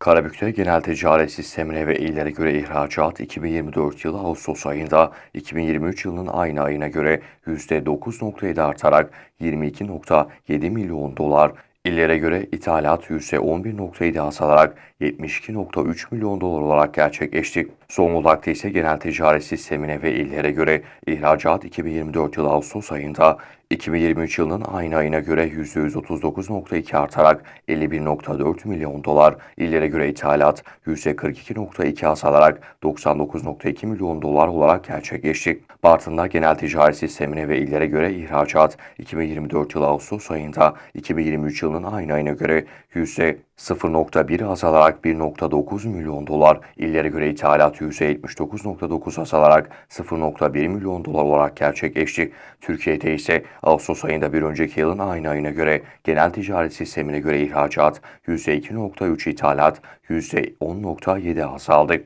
Karabük'te genel ticaret sistemine ve illere göre ihracat 2024 yılı Ağustos ayında 2023 yılının aynı ayına göre %9.7 artarak 22.7 milyon dolar, illere göre ithalat %11.7 azalarak 72.3 milyon dolar olarak gerçekleşti. Zonguldak'ta ise genel ticaret sistemine ve illere göre ihracat 2024 yılı Ağustos ayında 2023 yılının aynı ayına göre %139.2 artarak 51.4 milyon dolar, illere göre ithalat %42.2 azalarak 99.2 milyon dolar olarak gerçekleşti. Bartın'da genel ticaret sistemine ve illere göre ihracat 2024 yılı Ağustos ayında 2023 yılının aynı ayına göre %0.1 azalarak 1.9 milyon dolar, illere göre ithalat %79.9 azalarak 0.1 milyon dolar olarak gerçekleşti. Türkiye'de ise Ağustos ayında bir önceki yılın aynı ayına göre genel ticaret sistemine göre ihracat %2.3 ithalat %10.7 azaldı.